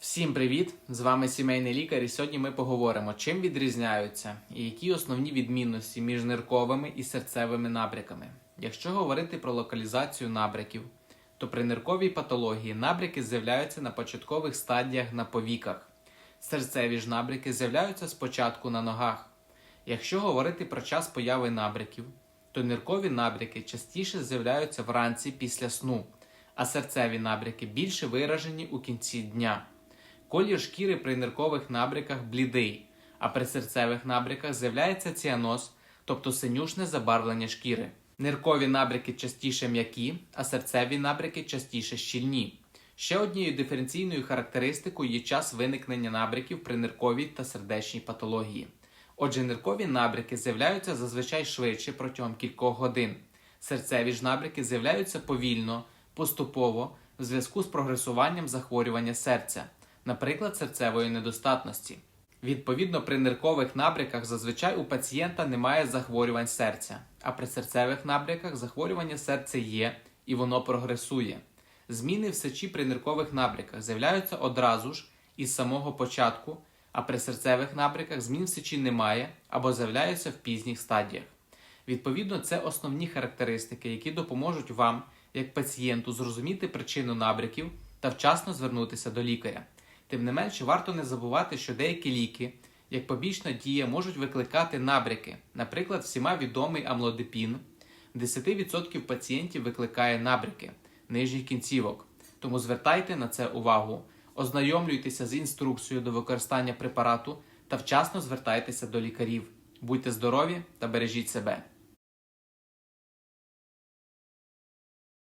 Всім привіт! З вами сімейний лікар, і сьогодні ми поговоримо, чим відрізняються і які основні відмінності між нирковими і серцевими набряками. Якщо говорити про локалізацію набряків, то при нирковій патології набряки з'являються на початкових стадіях на повіках. Серцеві ж набряки з'являються спочатку на ногах. Якщо говорити про час появи набряків, то ниркові набряки частіше з'являються вранці після сну, а серцеві набряки більше виражені у кінці дня. Колір шкіри при ниркових набряках блідий, а при серцевих набряках з'являється ціаноз, тобто синюшне забарвлення шкіри. Ниркові набряки частіше м'які, а серцеві набряки частіше щільні. Ще однією диференційною характеристикою є час виникнення набряків при нирковій та сердечній патології. Отже, ниркові набряки з'являються зазвичай швидше протягом кількох годин. Серцеві ж набряки з'являються повільно, поступово в зв'язку з прогресуванням захворювання серця, наприклад, серцевої недостатності. Відповідно, при ниркових набряках зазвичай у пацієнта немає захворювань серця, а при серцевих набряках захворювання серця є і воно прогресує. Зміни в сечі при ниркових набряках з'являються одразу ж із самого початку, а при серцевих набряках змін в сечі немає або з'являються в пізніх стадіях. Відповідно, це основні характеристики, які допоможуть вам, як пацієнту, зрозуміти причину набряків та вчасно звернутися до лікаря. Тим не менше, варто не забувати, що деякі ліки, як побічна дія, можуть викликати набряки. Наприклад, всіма відомий амлодипін 10% пацієнтів викликає набряки нижніх кінцівок. Тому звертайте на це увагу, ознайомлюйтеся з інструкцією до використання препарату та вчасно звертайтеся до лікарів. Будьте здорові та бережіть себе.